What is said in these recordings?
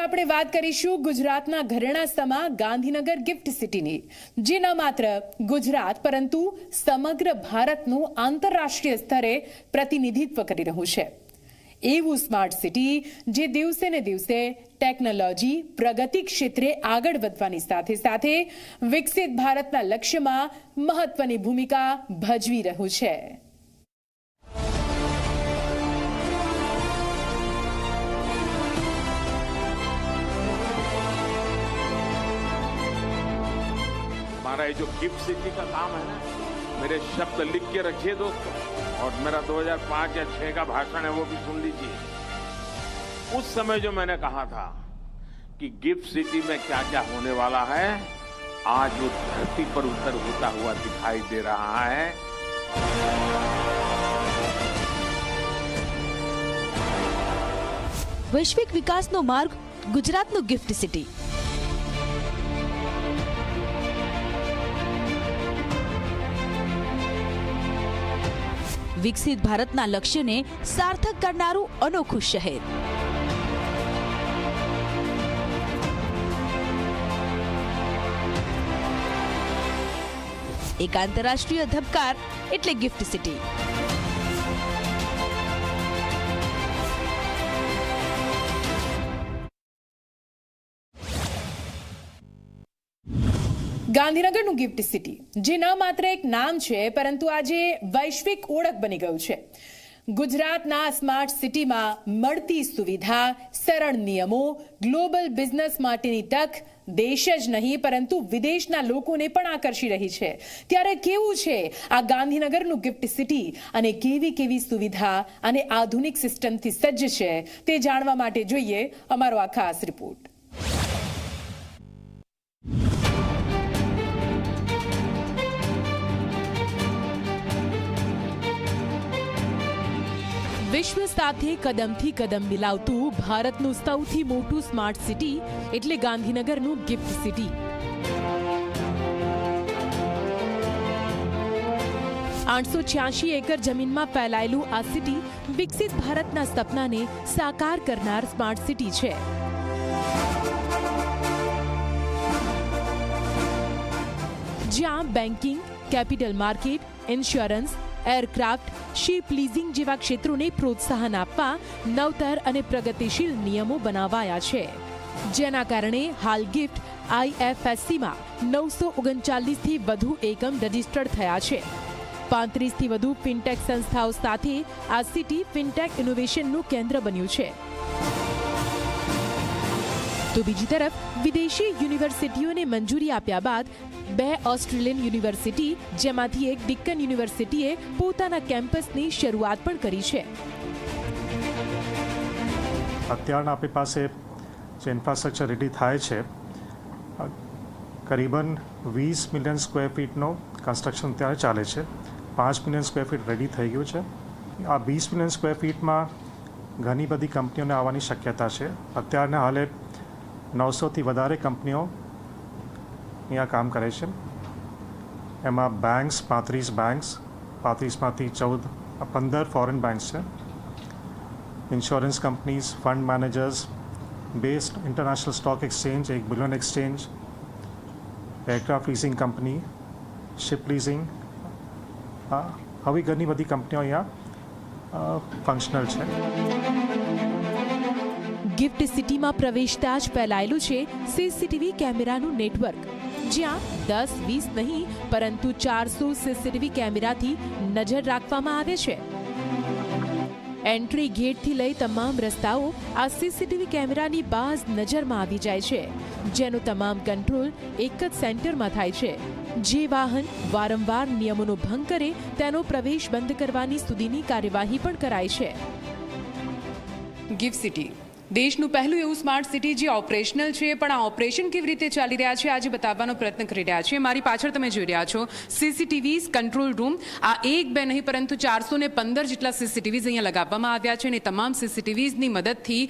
આપણે વાત કરીશું ગુજરાતના ઘરેણા સમા ગાંધીનગર ગિફ્ટ સિટીની જે ન માત્ર ગુજરાત, પરંતુ સમગ્ર ભારતનું આંતરરાષ્ટ્રીય સ્તરે પ્રતિનિધિત્વ કરી રહ્યું છે. એવું સ્માર્ટ સિટી જે દિવસે ને દિવસે ટેકનોલોજી પ્રગતિ ક્ષેત્રે આગળ વધવાની સાથે સાથે વિકસિત ભારતના લક્ષ્યમાં મહત્વની ભૂમિકા ભજવી રહ્યું છે. हमारा ये जो गिफ्ट सिटी का काम है ना मेरे शब्द लिख के रखिए दोस्तों और मेरा 2005 या 6 का भाषण है वो भी सुन लीजिए उस समय जो मैंने कहा था कि गिफ्ट सिटी में क्या क्या होने वाला है आज वो धरती पर उतर होता हुआ दिखाई दे रहा है વૈશ્વિક વિકાસનો માર્ગ ગુજરાતનું ગિફ્ટ સિટી વિકસિત ભારતના લક્ષ્યને સાર્થક કરનારું અનોખું શહેર. એક આંતરરાષ્ટ્રીય ધબકાર એટલે ગિફ્ટ સિટી ગાંધીનગરનું ગિફ્ટ સિટી, જે ન માત્ર એક નામ છે, પરંતુ આજે વૈશ્વિક ઓળખ બની ગયું છે. ગુજરાતના સ્માર્ટ સિટીમાં મળતી સુવિધા, સરળ નિયમો, ગ્લોબલ બિઝનેસ માટેની તક દેશ જ નહીં, પરંતુ વિદેશના લોકોને પણ આકર્ષી રહી છે. ત્યારે કેવું છે આ ગાંધીનગરનું ગિફ્ટ સિટી અને કેવી કેવી સુવિધા અને આધુનિક સિસ્ટમથી સજ્જ છે તે જાણવા માટે જોઈએ અમારો આ ખાસ રિપોર્ટ. વિશ્વ સાથે કદમથી કદમ મિલાવતું ભારતનું સૌથી મોટું સ્માર્ટ સિટી એટલે ગાંધીનગરનું ગિફ્ટ સિટી આઠસો છ્યાસી એકર જમીનમાં ફેલાયેલું આ સિટી વિકસિત ભારતના સપનાને સાકાર કરનાર સ્માર્ટ સિટી છે. જ્યાં banking capital market insurance aircraft, ship leasing જેવા ક્ષેત્રોને પ્રોત્સાહન આપવા નવતર અને પ્રગતિશીલ નિયમો બનાવાયા છે. જેના કારણે હાલ ગિફ્ટ આઈએફએસસીમાં નવસો ઓગણચાલીસથી વધુ એકમ રજીસ્ટર્ડ થયા છે. પાંત્રીસથી વધુ ફિનટેક સંસ્થાઓ સાથે આ સિટી ફિનટેક ઇનોવેશનનું કેન્દ્ર બન્યું છે. તો બીજી તરફ વિદેશી યુનિવર્સિટીઓને મંજૂરી આપ્યા બાદ બે ઓસ્ટ્રેલિયન યુનિવર્સિટી જેમાંથી એક ડિક્કન યુનિવર્સિટીએ પોતાના કેમ્પસની શરૂઆત પણ કરી છે અત્યારના આપણી પાસે જે ઇન્ફ્રાસ્ટ્રક્ચર રેડી થાય છે કરીબન વીસ મિલિયન સ્ક્વેર ફીટનો કન્સ્ટ્રક્શન ત્યારે ચાલે છે પાંચ મિલિયન સ્ક્વેર ફીટ રેડી થઈ ગયું છે આ વીસ મિલિયન સ્ક્વેર ફીટમાં ઘણી બધી કંપનીઓને આવવાની શક્યતા છે અત્યારના હાલે નવસોથી વધારે કંપનીઓ અહીંયા કામ કરે છે એમાં બેંક્સ પાંત્રીસ બેંક્સ પાંત્રીસમાંથી ચૌદ પંદર ફોરેન બેંક્સ છે insurance companies fund managers best international stock exchange એક bullion exchange aircraft leasing company ship leasing આવી ઘણી બધી કંપનીઓ અહીંયા ફંક્શનલ છે ગિફ્ટ સિટીમાં પ્રવેશતા જ ફેલાયેલું છે સીસીટીવી કેમેરાનું નેટવર્ક. જ્યાં દસ, વીસ નહીં, પરંતુ ચારસો સીસીટીવી કેમેરાથી નજર રાખવામાં આવે છે. એન્ટ્રી ગેટથી લઈ તમામ રસ્તાઓ આ સીસીટીવી કેમેરાની બાજ નજરમાં આવી જાય છે, જેનો તમામ કંટ્રોલ એક જ સેન્ટરમાં થાય છે. જે વાહન વારંવાર નિયમોનો ભંગ કરે તેનો પ્રવેશ બંધ કરવાની સુધીની કાર્યવાહી પણ કરાય છે. ગિફ્ટ સિટી દેશનું પહેલું એવું સ્માર્ટ સિટી જે ઓપરેશનલ છે, પણ આ ઓપરેશન કેવી રીતે ચાલી રહ્યા છે, આજે બતાવવાનો પ્રયત્ન કરી રહ્યા છે મારી પાછળ તમે જોઈ રહ્યા છો સીસીટીવીઝ કંટ્રોલ રૂમ આ એક બે નહીં, પરંતુ ચારસો ને પંદર જેટલા સીસીટીવીઝ અહીંયા લગાવવામાં આવ્યા છે અને તમામ સીસીટીવીઝની મદદથી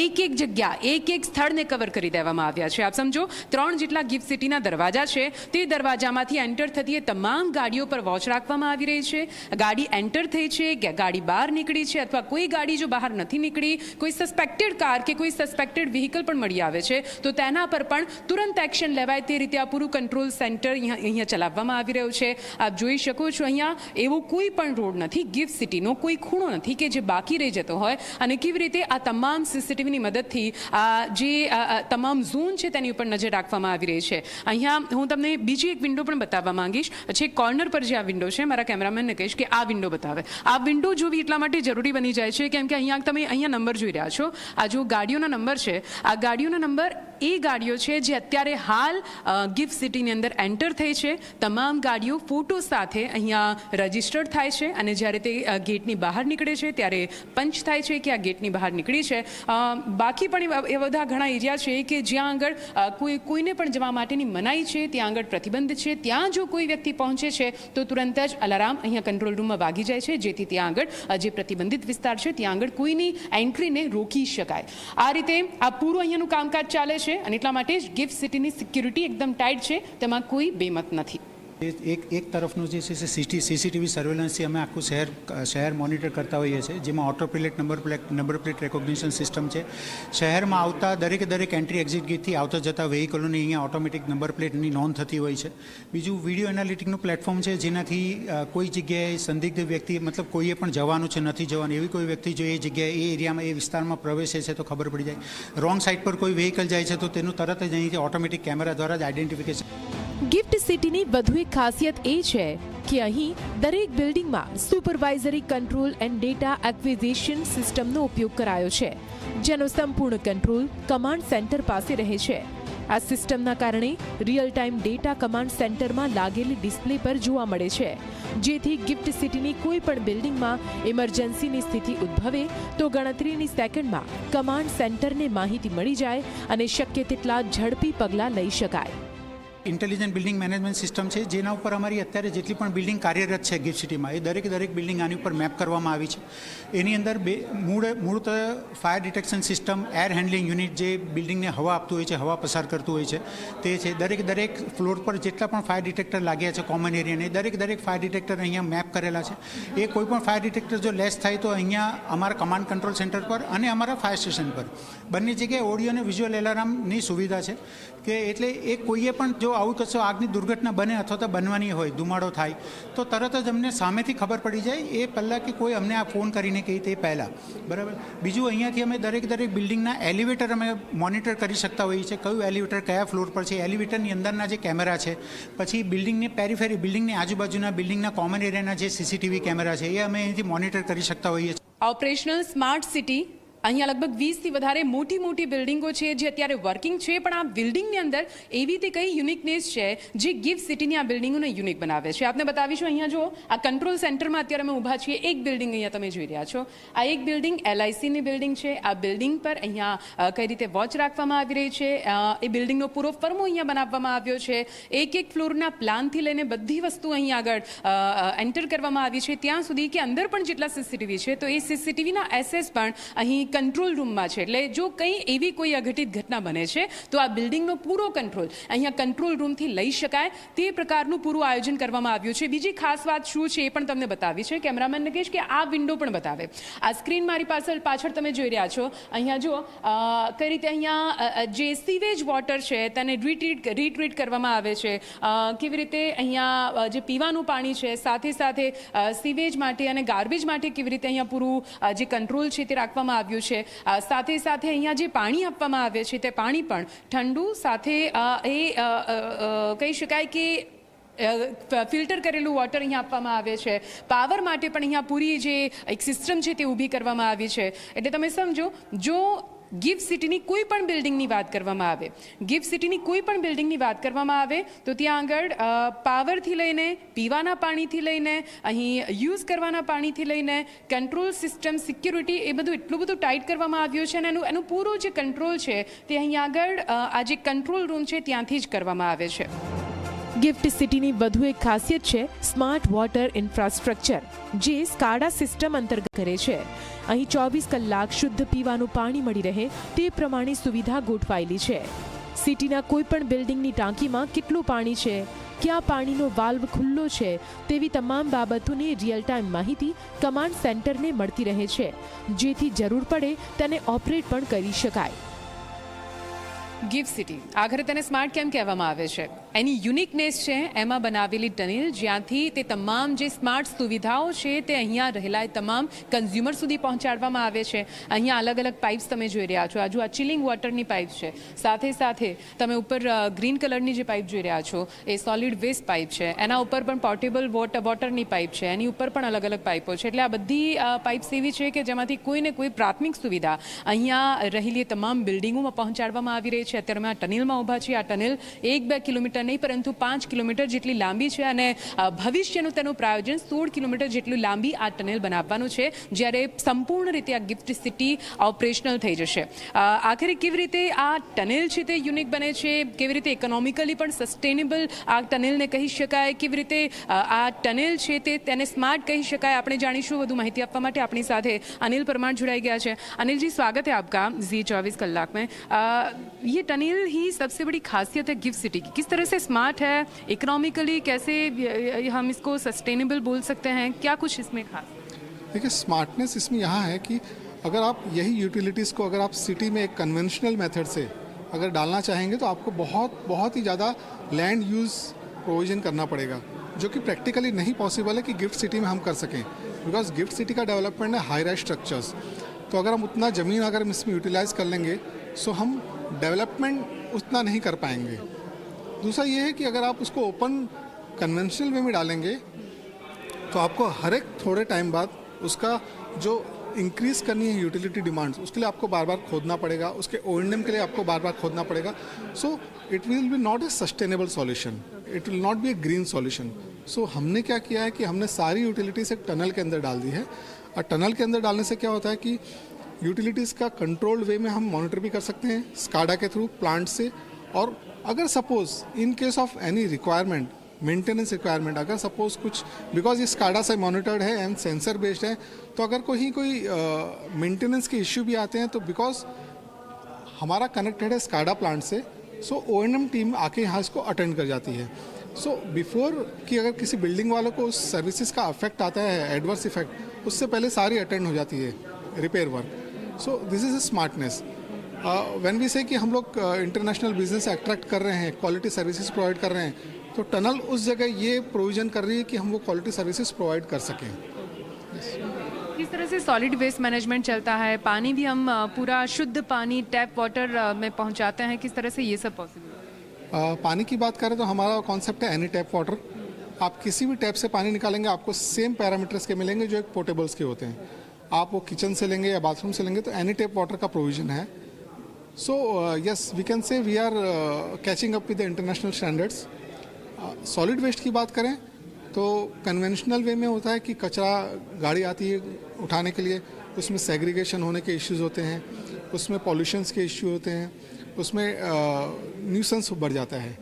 એક એક જગ્યા એક એક સ્થળને કવર કરી દેવામાં આવ્યા છે. આપ સમજો, ત્રણ જેટલા ગિફ્ટ સિટીના દરવાજા છે. તે દરવાજામાંથી એન્ટર થતી એ તમામ ગાડીઓ પર વોચ રાખવામાં આવી રહી છે. ગાડી એન્ટર થઈ છે ગાડી બહાર નીકળી છે, અથવા કોઈ ગાડી જો બહાર નથી નીકળી, કોઈ સસ્પેક્ટ સસ્પેક્ટેડ કાર કે કોઈ સસ્પેક્ટેડ વ્હીકલ પણ મળી આવે છે, તો તેના પર પણ તુરંત એક્શન લેવાય તે રીતે આ પૂરું કંટ્રોલ સેન્ટર અહીંયા ચલાવવામાં આવી રહ્યું છે. આપ જોઈ શકો છો અહીંયા એવો કોઈ પણ રોડ નથી, ગિફ્ટ સિટીનો કોઈ ખૂણો નથી કે જે બાકી રહી જતો હોય. અને કેવી રીતે આ તમામ સીસીટીવીની મદદથી આ જે તમામ ઝોન છે તેની ઉપર નજર રાખવામાં આવી રહી છે. અહીંયા હું તમને બીજી એક વિન્ડો પણ બતાવવા માંગીશ. છે કોર્નર પર જે આ વિન્ડો છે, મારા કેમેરામેનને કહીશ કે આ વિન્ડો બતાવે. આ વિન્ડો જોવી એટલા માટે જરૂરી બની જાય છે કેમ કે અહીંયા તમે, અહીંયા નંબર જોઈ રહ્યા છો. આ જો ગાડીઓના નંબર છે, આ ગાડીઓના નંબર એ ગાડીઓ છે જે અત્યારે હાલ ગિફ્ટ સિટીની અંદર એન્ટર થઈ છે. તમામ ગાડીઓ ફોટો સાથે અહીંયા રજિસ્ટર્ડ થાય છે અને જ્યારે તે ગેટની બહાર નીકળે છે ત્યારે પંચ થાય છે કે આ ગેટની બહાર નીકળી છે. બાકી પણ એવા બધા ઘણા એરિયા છે કે જ્યાં આગળ કોઈ, કોઈને પણ જવા માટેની મનાઈ છે, ત્યાં આગળ પ્રતિબંધ છે. ત્યાં જો કોઈ વ્યક્તિ પહોંચે છે, તો તુરંત જ અલાર્મ અહીંયા કંટ્રોલ રૂમમાં વાગી જાય છે. જેથી ત્યાં આગળ જે પ્રતિબંધિત વિસ્તાર છે, ત્યાં આગળ કોઈની એન્ટ્રીને રોકી શકાય. આ રીતે આ પૂરું અહીંયાનું કામકાજ ચાલે છે અને એટલા માટે જ ગિફ્ટ સિટીની સિક્યુરિટી એકદમ ટાઈટ છે. તેમાં કોઈ બેમત નથી. એક એક તરફનું જે છે સીટી સીસીટીવી સર્વેલન્સથી અમે આખું શહેર શહેર મોનિટર કરતા હોઈએ છીએ, જેમાં auto plate number plate number plate recognition system છે. શહેરમાં આવતા દરેકે દરેક એન્ટ્રી એક્ઝિટ ગેટથી આવતા જતા વેહિકલોની અહીંયા ઓટોમેટિક નંબર પ્લેટની નોંધ થતી હોય છે. બીજું વીડિયો એનાલિટિકનું પ્લેટફોર્મ છે, જેનાથી કોઈ જગ્યાએ સંદિગ્ધ વ્યક્તિ, મતલબ કોઈએ પણ જવાનું છે, નથી જવાનું, એવી કોઈ વ્યક્તિ જો એ જગ્યાએ, એ એરિયામાં, એ વિસ્તારમાં પ્રવેશે છે, તો ખબર પડી જાય. રોંગ સાઈડ પર કોઈ વ્હીકલ જાય છે, તો તેનું તરત જ અહીંથી ઓટોમેટિક કેમેરા દ્વારા જ આઈડેન્ટિફિકેશન ગિફ્ટ સિટીની વધુ એક ખાસિયત એ છે કે અહીં દરેક બિલ્ડિંગમાં supervisory control and data acquisition સિસ્ટમનો ઉપયોગ કરાયો છે, જેનો સંપૂર્ણ કંટ્રોલ કમાન્ડ સેન્ટર પાસે રહે છે. આ સિસ્ટમના કારણે રિયલ ટાઈમ ડેટા કમાન્ડ સેન્ટરમાં લાગેલી ડિસ્પ્લે પર જોવા મળે છે. જેથી ગિફ્ટ સિટીની કોઈ પણ બિલ્ડિંગમાં ઇમરજન્સીની સ્થિતિ ઉદ્ભવે, તો ગણતરીની સેકન્ડમાં કમાન્ડ સેન્ટરને માહિતી મળી જાય અને શક્ય તેટલા ઝડપી પગલાં લઈ શકાય. ઇન્ટેલિજન્ટ બિલ્ડિંગ મેનેજમેન્ટ સિસ્ટમ છે, જેના ઉપર અમારી અત્યારે જેટલી પણ બિલ્ડિંગ કાર્યરત છે ગિફ્ટ સિટીમાં એ દરેક દરેક બિલ્ડિંગ આની ઉપર મેપ કરવામાં આવી છે. એની અંદર બે, મૂળ, મૂળત fire detection system air handling unit જે બિલ્ડિંગને હવા આપતું હોય છે, હવા પસાર કરતું હોય છે, તે છે. દરેક દરેક ફ્લોર પર જેટલા પણ ફાયર ડિટેક્ટર લાગ્યા છે કોમન એરિયાને દરેક દરેક ફાયર ડિટેક્ટર અહીંયા મેપ કરેલા છે. એ કોઈ પણ ફાયર ડિટેક્ટર જો લેસ થાય તો અહીંયા અમારા કમાન્ડ કંટ્રોલ સેન્ટર પર અને અમારા ફાયર સ્ટેશન પર. બંને જગ્યાએ ઓડિયો અને વિઝ્યુઅલ એલાર્મની સુવિધા છે, કે એટલે એ કોઈએ પણ જો આવું કશો આગની દુર્ઘટના બને અથવા તો બનવાની હોય, ધુમાડો થાય, તો તરત જ અમને સામેથી ખબર પડી જાય એ પહેલાં કે કોઈ અમને આ ફોન કરીને કહી તે પહેલાં. બરાબર? બીજું અહીંયાથી અમે દરેક દરેક બિલ્ડિંગના એલિવેટર અમે મોનિટર કરી શકતા હોઈએ છીએ. કયું એલિવેટર કયા ફ્લોર પર છે? એલિવેટરની અંદરના જે કેમેરા છે, પછી બિલ્ડિંગની પેરીફેરી બિલ્ડિંગની આજુબાજુના બિલ્ડિંગના કોમન એરિયાના જે સીસીટીવી કેમેરા છે, એ અમે અહીંથી મોનિટર કરી શકતા હોઈએ છીએ. ઓપરેશનલ સ્માર્ટ સિટી અહીંયા લગભગ વીસથી વધારે મોટી મોટી બિલ્ડિંગો છે, જે અત્યારે વર્કિંગ છે, પણ આ બિલ્ડિંગની અંદર એવી તે કઈ યુનિકનેસ છે, જે ગિફ્ટ સિટીની આ બિલ્ડિંગોને યુનિક બનાવે છે. આપને બતાવીશું અહીંયા જો આ કંટ્રોલ સેન્ટરમાં અત્યારે અમે ઊભા છીએ. એક બિલ્ડિંગ અહીંયા તમે જોઈ રહ્યા છો. આ એક બિલ્ડિંગ એલઆઈસીની બિલ્ડિંગ છે. આ બિલ્ડિંગ પર અહીંયા કઈ રીતે વોચ રાખવામાં આવી રહી છે એ બિલ્ડિંગનો પૂરો ફર્મો અહીંયા બનાવવામાં આવ્યો છે. એક એક ફ્લોરના પ્લાનથી લઈને બધી વસ્તુ અહીં આગળ એન્ટર કરવામાં આવી છે. ત્યાં સુધી કે અંદર પણ જેટલા સીસીટીવી છે, તો એ સીસીટીવીના એસેસ પણ અહીં કંટ્રોલ રૂમમાં છે. એટલે જો કંઈ એવી કોઈ અઘટિત ઘટના બને છે, તો આ બિલ્ડિંગનો પૂરો કંટ્રોલ અહીંયા કંટ્રોલ રૂમથી લઈ શકાય. તે પ્રકારનું પૂરું આયોજન કરવામાં આવ્યું છે. બીજી ખાસ વાત શું છે એ પણ તમને બતાવી છે. કેમેરામેનને કહીશ કે આ વિન્ડો પણ બતાવે. આ સ્ક્રીન મારી પાછળ પાછળ તમે જોઈ રહ્યા છો. અહીંયા જો કઈ રીતે અહીંયા જે સીવેજ વોટર છે તેને રીટ્રીટ રીટ્રીટ કરવામાં આવે છે. કેવી રીતે અહીંયા જે પીવાનું પાણી છે, સાથે સાથે સીવેજ માટે અને ગાર્બેજ માટે કેવી રીતે અહીંયા પૂરું જે કંટ્રોલ છે તે રાખવામાં આવ્યું છે. અ, સાથે સાથે અહીંયા જે પાણી આપવામાં આવે છે તે પાણી પણ ઠંડુ સાથે એ કહી શકાય કે ફિલ્ટર કરેલું વોટર અહીંયા આપવામાં આવે છે. પાવર માટે પણ અહીંયા પૂરી જે એક સિસ્ટમ છે તે ઊભી કરવામાં આવી છે. એટલે તમે સમજો જો ગિફ્ટ સિટીની કોઈ પણ બિલ્ડિંગની વાત કરવામાં આવે, ગિફ્ટ સિટીની કોઈ પણ બિલ્ડિંગની વાત કરવામાં આવે, તો ત્યાં આગળ પાવરથી લઈને, પીવાના પાણીથી લઈને, અહીં યુઝ કરવાના પાણીથી લઈને, કંટ્રોલ સિસ્ટમ, સિક્યુરિટી એ બધું એટલું બધું ટાઈટ કરવામાં આવ્યું છે અને એનું એનું પૂરું જે કંટ્રોલ છે તે અહીં આગળ આ જે કંટ્રોલ રૂમ છે ત્યાંથી જ કરવામાં આવે છે. ગિફ્ટ સિટીની વધુ એક ખાસિયત છે સ્માર્ટ વોટર ઇન્ફ્રાસ્ટ્રક્ચર જે સ્કાડા સિસ્ટમ અંતર્ગત કરે છે. અહીં ચોવીસ કલાક શુદ્ધ પીવાનું પાણી મળી રહે તે પ્રમાણે સુવિધા ગોઠવાયેલી છે. સિટીના કોઈ પણ બિલ્ડિંગની ટાંકીમાં કેટલું પાણી છે, ક્યાં પાણીનો વાલ્વ ખુલ્લો છે તેવી તમામ બાબતોની રિયલ ટાઈમ માહિતી કમાન્ડ સેન્ટરને મળતી રહે છે. જેથી જરૂર પડે તેને ઓપરેટ પણ કરી શકાય. ગિફ્ટ સિટી આખરે તેને સ્માર્ટ કેમ કહેવામાં આવે છે? એની યુનિકનેસ છે, એમાં બનાવેલી ટનેલ જ્યાંથી તે તમામ જે સ્માર્ટ સુવિધાઓ છે, તે અહીંયા રહેલા તમામ કન્ઝ્યુમર સુધી પહોંચાડવામાં આવે છે. અહીંયા અલગ અલગ પાઇપ્સ તમે જોઈ રહ્યા છો. આજુ આ ચિલિંગ વોટરની પાઇપ છે. સાથે સાથે તમે ઉપર ગ્રીન કલરની જે પાઇપ જોઈ રહ્યા છો, એ સોલિડ વેસ્ટ પાઇપ છે. એના ઉપર પણ પોર્ટેબલ વોટર વોટરની પાઇપ છે. એની ઉપર પણ અલગ અલગ પાઇપો છે. એટલે આ બધી પાઇપ્સ એવી છે કે જેમાંથી કોઈને કોઈ પ્રાથમિક સુવિધા અહીંયા રહેલી તમામ બિલ્ડિંગોમાં પહોંચાડવામાં આવી રહી છે. અત્યારે અમે આ ટનેલમાં ઊભા છીએ. આ ટનેલ એક બે કિલોમીટર નહીં પરંતુ પાંચ કિલોમીટર જેટલી લાંબી છે અને અ, ભવિષ્યનું તેનું પ્રાયોજન સોળ કિલોમીટર જેટલું લાંબી આ ટનલ બનાવવાનું છે જ્યારે સંપૂર્ણ રીતે આ ગિફ્ટ સિટી ઓપરેશનલ થઈ જશે અ, આખરે કેવી રીતે આ ટનલ છે તે યુનિક બને છે કેવી રીતે ઇકોનોમિકલી પણ સસ્ટેનેબલ આ ટનલને કહી શકાય કેવી રીતે અ, આ ટનલ છે તે તેને સ્માર્ટ કહી શકાય આપણે જાણીશું વધુ માહિતી આપવા માટે આપણી સાથે अनिल परमार जुड़ाई गया है अनिल जी स्वागत है आपका जी चौबीस कलाक में आ, ये टनल ही सबसे बड़ी खासियत है गिफ्ट सिटी की किस तरह से स्मार्ट है? इकोनॉमिकली कैसे हम इसको सस्टेनेबल बोल सकते हैं? क्या कुछ इसमें खास? देखिए स्मार्टनेस इसमें यहाँ है कि अगर आप यही यूटिलिटीज़ को अगर आप सिटी में एक कन्वेंशनल मेथड से अगर डालना चाहेंगे तो आपको बहुत बहुत ही ज़्यादा लैंड यूज़ प्रोविज़न करना पड़ेगा, जो कि प्रैक्टिकली नहीं पॉसिबल है कि गिफ्ट सिटी में हम कर सकें। बिकॉज़ गिफ्ट सिटी का डेवलपमेंट है हाई राइज स्ट्रक्चर्स तो अगर हम उतना ज़मीन अगर हम इसमें यूटिलाइज कर लेंगे सो हम डेवलपमेंट उतना नहीं कर पाएँगे। दूसरा ये है कि अगर आप उसको ओपन कन्वेंशनल वे में डालेंगे तो आपको हर एक थोड़े टाइम बाद उसका जो इंक्रीज करनी है यूटिलिटी डिमांड्स उसके लिए आपको बार बार खोदना पड़ेगा, उसके ओ के लिए आपको बार बार खोदना पड़ेगा। So it will be not a sustainable solution it will not be a green solution so हमने क्या किया है कि हमने सारी यूटिलिटीज एक टनल के अंदर डाल दी है। और टनल के अंदर डालने से क्या होता है कि यूटिलिटीज़ का कंट्रोल्ड वे में हम मॉनिटर भी कर सकते हैं स्काडा के थ्रू प्लांट से और अगर suppose in case of any requirement maintenance requirement अगर सपोज़ कुछ बिकॉज़ ये स्काडा से मॉनिटर्ड है एंड सेंसर बेस्ड है तो अगर कोई कोई मेंटेनेंस के इश्यू भी आते हैं तो बिकॉज़ हमारा कनेक्टेड है स्काडा प्लांट से so O N M team आके यहाँ इसको अटेंड कर जाती है। सो so, बिफोर कि अगर किसी बिल्डिंग वालों को उस सर्विसेज़ का अफेक्ट आता है एडवर्स इफ़ेक्ट उससे पहले सारी अटेंड हो जाती है repair work so this is a smartness when we say कि हम लोग इंटरनेशनल बिज़नेस अट्रैक्ट कर रहे हैं क्वालिटी सर्विसेज़ प्रोवाइड कर रहे हैं तो टनल उस जगह ये प्रोविज़न कर रही है कि हम वो क्वालिटी सर्विसेज़ प्रोवाइड कर सकें। किस तरह से सॉलिड वेस्ट मैनेजमेंट चलता है? पानी भी हम पूरा शुद्ध पानी टैप वाटर में पहुंचाते हैं किस तरह से ये सब पॉसिबल पानी की बात करें तो हमारा कॉन्सेप्ट है एनी टैप वाटर आप किसी भी टैप से पानी निकालेंगे आपको सेम पैरामीटर्स के मिलेंगे जो एक पोर्टेबल्स के होते हैं। आप वो किचन से लेंगे या बाथरूम से लेंगे तो एनी टैप वाटर का प्रोविज़न है। So yes we can say we are catching up with the international standards solid waste की बात करें तो कन्वेंशनल वे में होता है कि कचरा गाड़ी आती है उठाने के लिए, उसमें सेग्रीगेशन होने के इश्यूज़ होते हैं, उसमें पॉल्यूशंस के इश्यू होते हैं, उसमें न्यूसेंस बढ़ जाता है।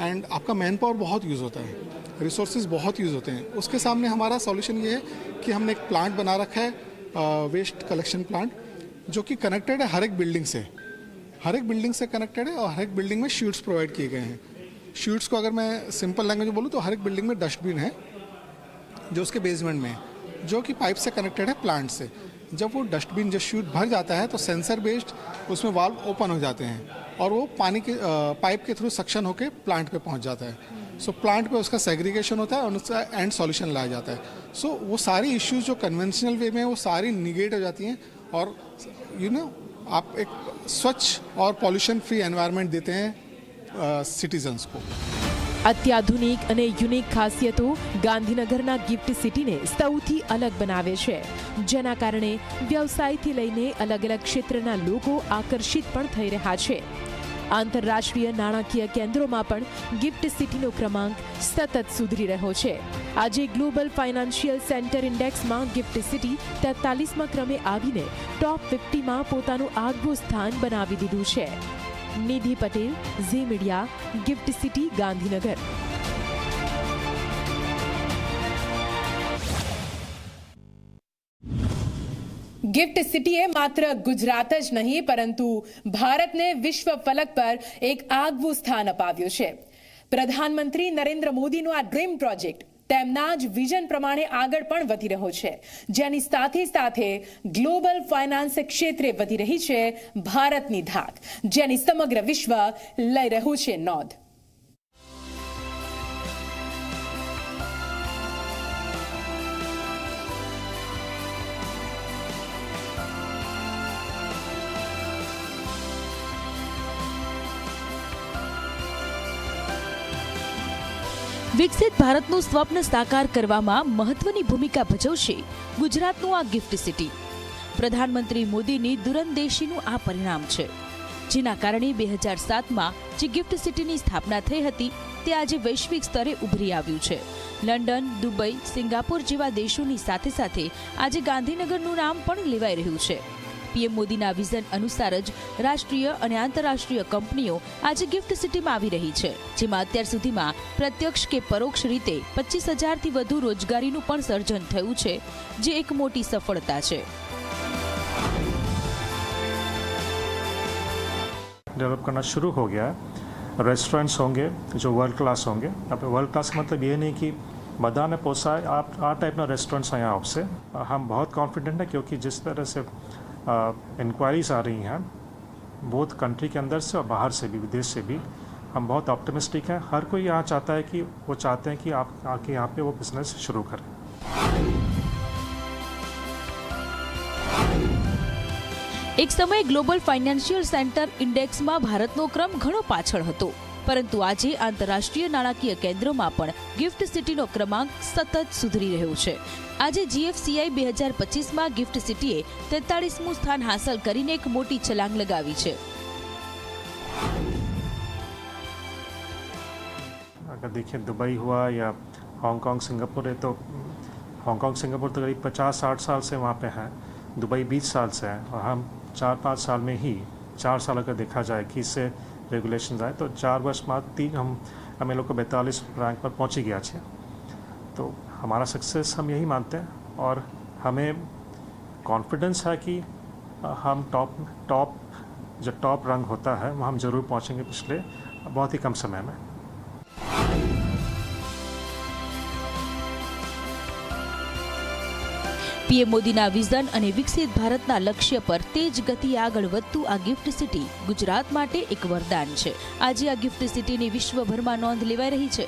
एंड आपका मैन पावर बहुत यूज़ होता है रिसोर्सेज बहुत यूज़ होते हैं। उसके सामने हमारा सॉल्यूशन ये है कि हमने एक प्लांट बना रखा है वेस्ट कलेक्शन प्लांट जो कि कनेक्टेड है हर एक बिल्डिंग से। हर एक बिल्डिंग से कनेक्टेड है और हर एक बिल्डिंग में शीट्स प्रोवाइड किए गए हैं। शीट्स को अगर मैं सिंपल लैंग्वेज में बोलूँ तो हर एक बिल्डिंग में डस्टबिन है जो उसके बेसमेंट में है जो कि पाइप से कनेक्टेड है प्लांट से। जब वो डस्टबिन जब शूट भर जाता है तो सेंसर बेस्ड उसमें वाल्व ओपन हो जाते हैं और वो पानी के पाइप के थ्रू सक्शन होकर प्लांट पे पहुँच जाता है। सो so, प्लांट पे उसका सेग्रीगेशन होता है और उसका एंड सॉल्यूशन लाया जाता है। सो so, वो सारी इश्यूज़ जो कन्वेंशनल वे में वो सारी निगेट हो जाती हैं और यू you नो know, आप एक स्वच्छ और पॉल्यूशन फ्री एनवायरनमेंट देते हैं सिटीजन्स को અત્યાધુનિક અને યુનિક ખાસિયતો ગાંધીનગરના ગિફ્ટ સિટીને સૌથી અલગ બનાવે છે જેના કારણે વ્યવસાયથી લઈને અલગ અલગ ક્ષેત્રના લોકો આકર્ષિત પણ થઈ રહ્યા છે આંતરરાષ્ટ્રીય નાણાકીય કેન્દ્રોમાં પણ ગિફ્ટ સિટીનો ક્રમાંક સતત સુધરી રહ્યો છે. આજે ગ્લોબલ ફાઇનાન્શિયલ સેન્ટર ઇન્ડેક્સમાં ગિફ્ટ સિટી તેતાલીસમાં ક્રમે આવીને ટોપ ફિફ્ટીમાં પોતાનું આગવું સ્થાન બનાવી દીધું છે. Nidhi Patel, Zee media, gift city, Gandhinagar. Gift સિટીએ માત્ર ગુજરાત જ નહીં, પરંતુ ભારતને વિશ્વ ફલક પર એક આગવું સ્થાન અપાવ્યું છે. પ્રધાનમંત્રી નરેન્દ્ર મોદીનું આ ડ્રીમ પ્રોજેક્ટ તેમના જ વિઝન પ્રમાણે આગળ પણ વધી રહ્યો છે. જેની સાથે સાથે ગ્લોબલ ફાઇનાન્સ ક્ષેત્રે વધી રહી છે ભારતની ધાક, જેની સમગ્ર વિશ્વ લઈ રહ્યું છે નોંધ. વિકસિત ભારતનું સ્વપ્ન સાકાર કરવામાં મહત્વની ભૂમિકા ભજવશે ગુજરાતનું આ ગિફ્ટ સિટી પ્રધાનમંત્રી મોદીની દૂરંદેશીનું આ પરિણામ છે. જેના કારણે બે હજાર સાતમાં જે ગિફ્ટ સિટીની સ્થાપના થઈ હતી, તે આજે વૈશ્વિક સ્તરે ઉભરી આવ્યું છે. લંડન, દુબઈ, સિંગાપુર જેવા દેશોની સાથે સાથે આજે ગાંધીનગરનું નામ પણ લેવાઈ રહ્યું છે. પીએમ મોદીના વિઝન અનુસાર જ રાષ્ટ્રીય અને આંતરરાષ્ટ્રીય કંપનીઓ આજે ગિફ્ટ સિટીમાં આવી રહી છે જેમાં અત્યાર સુધીમાં પ્રત્યક્ષ કે પરોક્ષ રીતે પચીસ હજારથી વધુ રોજગારીનું પણ સર્જન થયું છે જે એક મોટી સફળતા છે डेवलप करना शुरू हो गया है रेस्टोरेंट्स होंगे जो वर्ल्ड क्लास होंगे अब वर्ल्ड क्लास का मतलब ये नहीं कि बधाने पोसाए आप आ टाइप ना रेस्टोरेंट्स हैं आपसे हम बहुत कॉन्फिडेंट हैं क्योंकि जिस तरह से इंक्वायरीज आ रही हैं बोथ कंट्री के अंदर से और बाहर से भी विदेश से भी हम बहुत ऑप्टिमिस्टिक हैं हर कोई यहाँ चाहता है कि वो चाहते हैं कि आप आके यहाँ पे वो बिजनेस शुरू करें એક સમયે ગ્લોબલ ફાઇનાન્શિયલ સેન્ટર ઇન્ડેક્સમાં ભારતનો ક્રમ ઘણો પાછળ હતો પરંતુ આજે આંતરરાષ્ટ્રીય નાણાકીય કેન્દ્રોમાં પણ ગિફ્ટ સિટીનો ક્રમાંક સતત સુધરી રહ્યો છે આજે જીએફસીઆઈ બે હજાર પચીસમાં ગિફ્ટ સિટીએ તેતાળીસમું સ્થાન હાંસલ કરીને એક મોટી છલાંગ લગાવી છે अगर देखिए दुबई हुआ या हांगकांग सिंगापुर है तो हांगकांग सिंगापुर तो करीब पचास साठ साल से वहाँ पे हैं दुबई बीस साल से है और हम चार पाँच साल में ही चार साल अगर देखा जाए कि इससे रेगुलेशन आए तो चार वर्ष बाद तीन हम, हमें लोग को बैतालीस रैंक पर पहुँच ही गया छे। तो हमारा सक्सेस हम यही मानते हैं और हमें कॉन्फिडेंस है कि हम टॉप टॉप जो टॉप रंग होता है, वह हम ज़रूर पहुँचेंगे पिछले बहुत ही कम समय में। પીએમ મોદીના વિઝન અને વિકસિત ભારતના લક્ષ્ય પર તેજ ગતિ આગળ વધતું આ ગિફ્ટ સિટી ગુજરાત માટે એક વરદાન છે. આજે આ ગિફ્ટ સિટીની વિશ્વભરમાં નોંધ લેવાઈ રહી છે.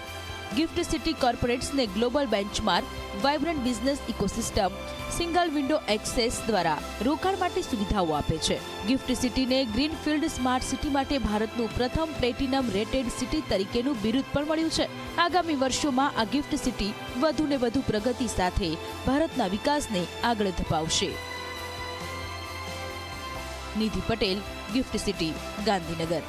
Gift city કોર્પોરેટ્સને global benchmark vibrant business ecosystem, single window access દ્વારા રોકાણ માટે સુવિધાઓ આપે છે. ગિફ્ટ સિટીને ગ્રીનફિલ્ડ સ્માર્ટ સિટી માટે ભારતનું પ્રથમ પ્લેટિનમ રેટેડ સિટી તરીકેનું બિરુદ પણ મળ્યું છે. આગામી વર્ષોમાં આ ગિફ્ટ સિટી વધુને વધુ પ્રગતિ સાથે ભારતના વિકાસને આગળ ધપાવશે. Nidhi Patel, gift city, Gandhinagar.